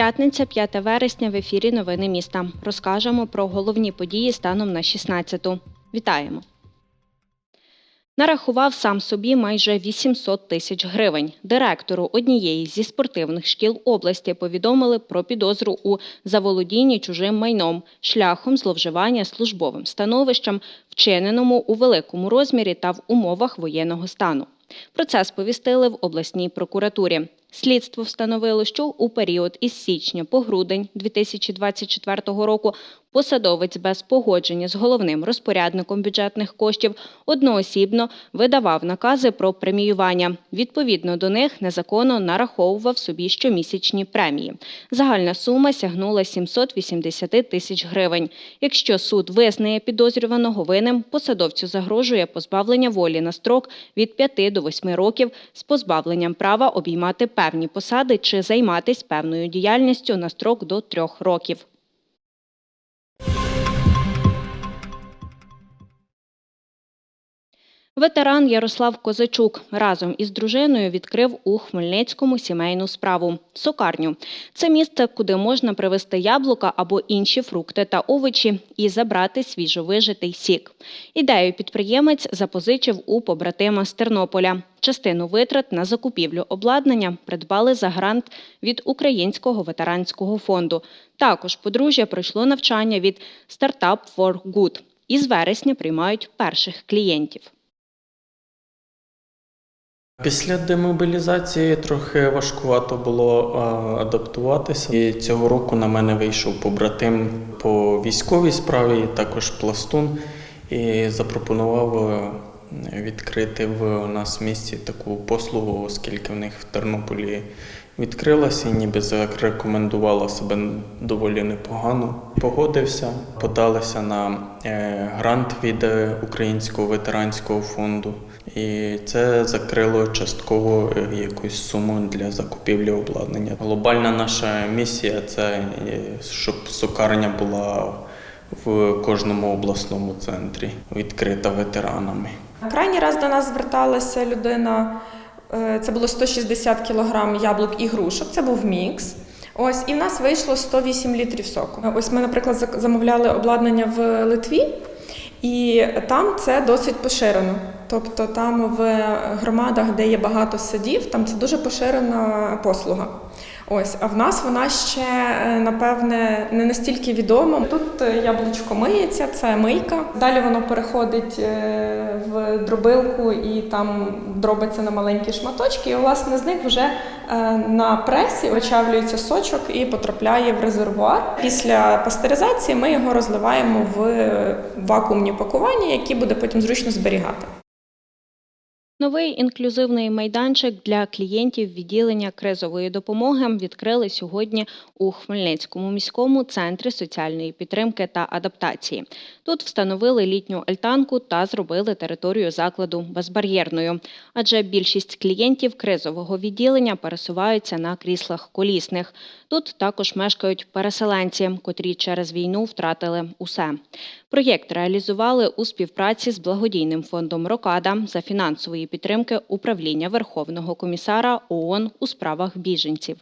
П'ятниця, 5 вересня в ефірі Новини міста. Розкажемо про головні події станом на 16-ту. Вітаємо! Нарахував сам собі майже 800 тисяч гривень. Директору однієї зі спортивних шкіл області повідомили про підозру у заволодінні чужим майном шляхом зловживання службовим становищем, вчиненому у великому розмірі та в умовах воєнного стану. Про це сповістили в обласній прокуратурі. Слідство встановило, що у період із січня по грудень 2024 року посадовець без погодження з головним розпорядником бюджетних коштів одноосібно видавав накази про преміювання. Відповідно до них незаконно нараховував собі щомісячні премії. Загальна сума сягнула 780 тисяч гривень. Якщо суд визнає підозрюваного винним, посадовцю загрожує позбавлення волі на строк від 5 до 8 років з позбавленням права обіймати певні посади чи займатися певною діяльністю на строк до 3 років. Ветеран Ярослав Козачук разом із дружиною відкрив у Хмельницькому сімейну справу сокарню. Це місце, куди можна привезти яблука або інші фрукти та овочі і забрати свіжовижитий сік. Ідею підприємець запозичив у побратима з Тернополя. Частину витрат на закупівлю обладнання придбали за грант від Українського ветеранського фонду. Також подружжя пройшло навчання від Startup for Good. І з вересня приймають перших клієнтів. Після демобілізації трохи важкувато було адаптуватися. І цього року на мене вийшов побратим по військовій справі, також пластун, і запропонував е, відкрити в нас місті таку послугу, оскільки в них в Тернополі відкрилася і ніби зарекомендувала себе доволі непогано. Погодився, подалися на е, грант від Українського ветеранського фонду. І це закрило частково е, якусь суму для закупівлі обладнання. Глобальна наша місія це е, щоб сокарня була в кожному обласному центрі, відкрита ветеранами. Крайній раз до нас зверталася людина. Е, Це було 160 кг яблук і грушок. Це був мікс. Ось і в нас вийшло 108 літрів соку. Ось ми, наприклад, замовляли обладнання в Литві, і там це досить поширено. Тобто там в громадах, де є багато садів, там це дуже поширена послуга. Ось, а в нас вона ще е, напевне не настільки відома. Тут е, яблучко миється, це мийка. Далі воно переходить е, в дробилку і там дробиться на маленькі шматочки. І власне з них вже на пресі вичавлюється сочок і потрапляє в резервуар. Після пастеризації ми його розливаємо в вакуумні пакування, які буде потім зручно зберігати. Новий інклюзивний майданчик для клієнтів відділення кризової допомоги відкрили сьогодні у Хмельницькому міському центрі соціальної підтримки та адаптації. Тут встановили літню альтанку та зробили територію закладу безбар'єрною, адже більшість клієнтів кризового відділення пересуваються на кріслах колісних. Тут також мешкають переселенці, котрі через війну втратили усе. Проєкт реалізували у співпраці з благодійним фондом Рокада за фінансової підтримки управління Верховного комісара ООН у справах біженців.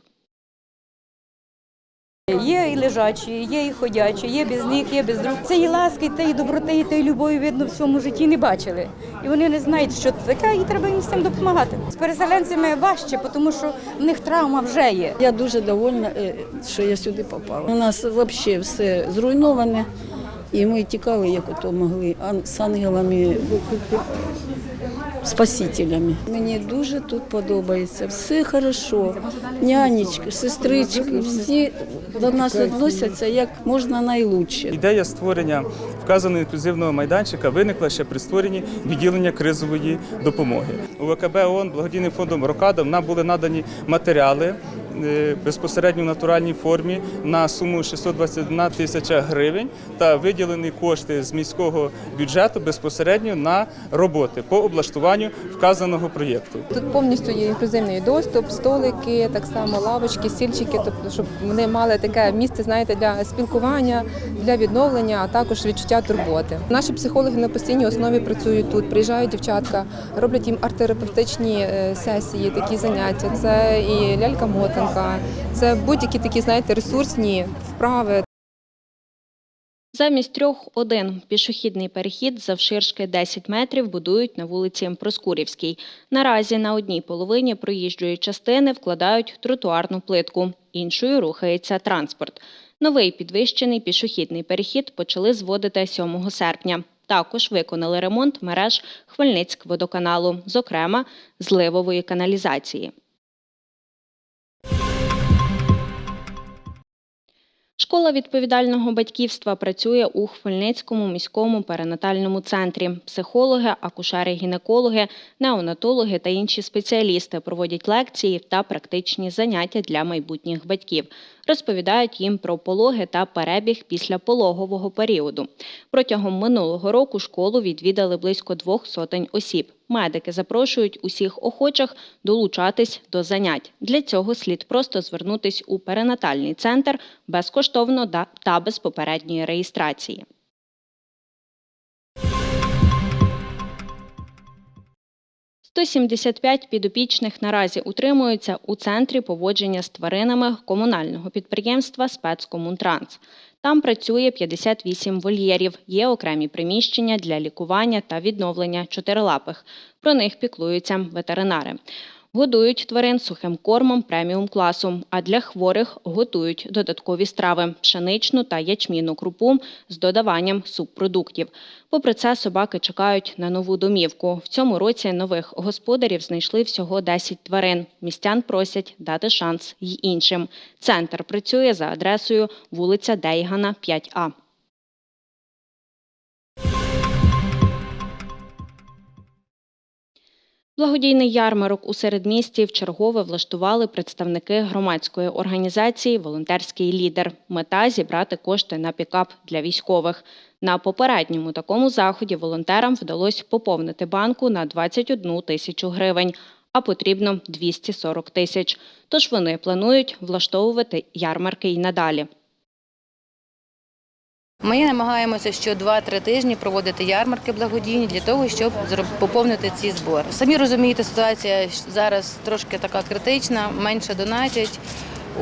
Є і лежачі, є і ходячі, є без них, є без рук. Цієї ласки, тієї доброти, тієї любові видно в своєму житті не бачили. І вони не знають, що це таке, і треба їм цим допомагати. З переселенцями важче, тому що в них травма вже є. Я дуже довольна, е, що я сюди попала. У нас взагалі все зруйноване, і ми тікали, як ото могли, ан- з ангелами, спасителями. Мені дуже тут подобається. Все хорошо. Нянечки, сестрички, всі до нас відносяться як можна найлучше. Ідея створення вказаного інклюзивного майданчика виникла ще при створенні відділення кризової допомоги. У ВКБ ООН благодійним фондом Рокадом нам були надані матеріали безпосередньо в натуральній формі на суму 621 тисяча гривень та виділені кошти з міського бюджету безпосередньо на роботи по облаштуванню вказаного проєкту. Тут повністю є інклюзивний доступ, столики, так само лавочки, стільчики, тобто, щоб вони мали таке місце, знаєте, для спілкування, для відновлення, а також відчуття турботи. Наші психологи на постійній основі працюють тут. Приїжджають дівчатка, роблять їм арт-терапевтичні е, сесії, такі заняття. Це і лялька мотанка гойдалка. Це будь-які такі, знаєте, ресурсні вправи. Замість трьох один пішохідний перехід завширшки 10 метрів будують на вулиці Проскурівській. Наразі на одній половині проїжджої частини вкладають тротуарну плитку, іншою рухається транспорт. Новий підвищений пішохідний перехід почали зводити 7 серпня. Також виконали ремонт мереж Хмельницькводоканалу, зокрема зливової каналізації. Школа відповідального батьківства працює у Хмельницькому міському перинатальному центрі. Психологи, акушери-гінекологи, неонатологи та інші спеціалісти проводять лекції та практичні заняття для майбутніх батьків. Розповідають їм про пологи та перебіг після пологового періоду. Протягом минулого року школу відвідали близько двох сотень осіб. Медики запрошують усіх охочих долучатись до занять. Для цього слід просто звернутись у перинатальний центр безкоштовно та без попередньої реєстрації. «175 підопічних наразі утримуються у центрі поводження з тваринами комунального підприємства «Спецкомунтранс». Там працює 58 вольєрів, є окремі приміщення для лікування та відновлення чотирилапих. Про них піклуються ветеринари. Годують тварин сухим кормом преміум класу, а для хворих готують додаткові страви пшеничну та ячмінну крупу з додаванням субпродуктів. Попри це, собаки чекають на нову домівку. В цьому році нових господарів знайшли всього 10 тварин. Містян просять дати шанс й іншим. Центр працює за адресою вулиця Дейгана, 5А. Благодійний ярмарок у середмісті вчергове влаштували представники громадської організації Волонтерський лідер. Мета зібрати кошти на пікап для військових. На попередньому такому заході волонтерам вдалося поповнити банку на 21 тисячу гривень, а потрібно 240 тисяч. Тож вони планують влаштовувати ярмарки й надалі. Ми намагаємося що 2-3 тижні проводити ярмарки благодійні для того, щоб поповнити ці збори. Самі розумієте, ситуація зараз трошки така критична, менше донатять.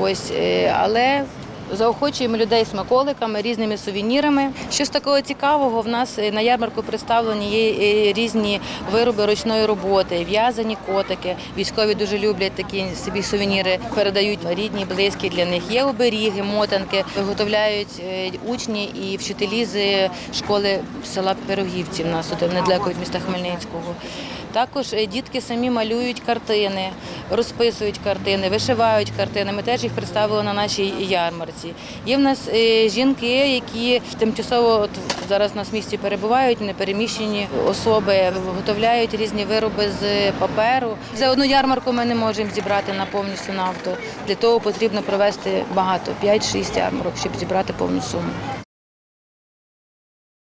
Ось, е, але заохочуємо людей смаколиками, різними сувенірами. Щось такого цікавого в нас е, на ярмарку представлені є е, різні вироби ручної роботи, в'язані котики. Військові дуже люблять такі собі сувеніри, передають рідні, близькі для них. Є оберіги, мотанки, виготовляють е, учні і вчителі з школи села Пирогівці. В нас тут недалеко від міста Хмельницького. Також е, дітки самі малюють картини, розписують картини, вишивають картини. Ми теж їх представили на нашій ярмарці. Є в нас е, жінки, які тимчасово от зараз у нас в місті перебувають, непереміщені особи, виготовляють різні вироби з паперу. За одну ярмарку ми не можемо зібрати на повністю на авто. Для того потрібно провести багато 5-6 ярмарок, щоб зібрати повну суму.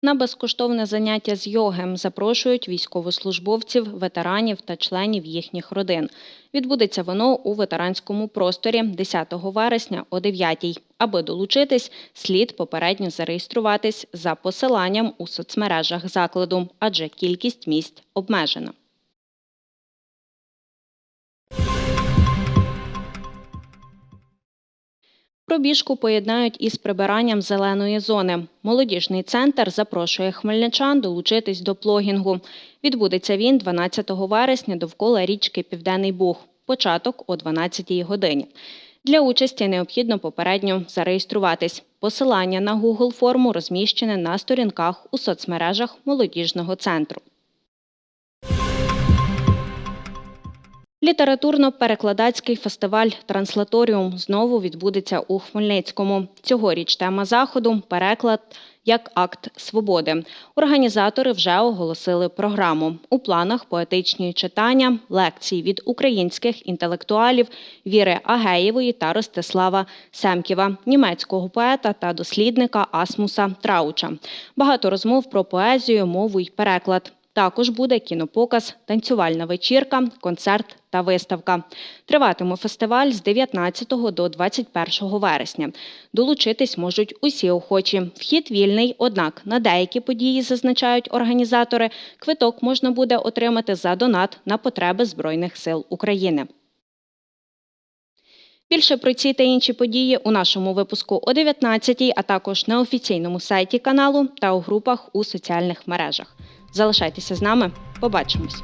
На безкоштовне заняття з йогем запрошують військовослужбовців, ветеранів та членів їхніх родин. Відбудеться воно у ветеранському просторі 10 вересня о 9 Аби долучитись, слід попередньо зареєструватись за посиланням у соцмережах закладу, адже кількість місць обмежена. Пробіжку поєднають із прибиранням зеленої зони. Молодіжний центр запрошує хмельничан долучитись до плогінгу. Відбудеться він 12 вересня довкола річки Південний Буг. Початок о 12 годині. Для участі необхідно попередньо зареєструватись. Посилання на Google форму розміщене на сторінках у соцмережах молодіжного центру. Літературно-перекладацький фестиваль Транслаторіум знову відбудеться у Хмельницькому. Цьогоріч тема заходу переклад як акт свободи. Організатори вже оголосили програму. У планах поетичні читання, лекції від українських інтелектуалів Віри Агеєвої та Ростислава Семківа, німецького поета та дослідника Асмуса Трауча. Багато розмов про поезію, мову й переклад. Також буде кінопоказ, танцювальна вечірка, концерт та виставка. Триватиме фестиваль з 19 до 21 вересня. Долучитись можуть усі охочі. Вхід вільний, однак на деякі події, зазначають організатори, квиток можна буде отримати за донат на потреби Збройних сил України. Більше про ці та інші події у нашому випуску о 19 а також на офіційному сайті каналу та у групах у соціальних мережах. Залишайтеся з нами. Побачимось.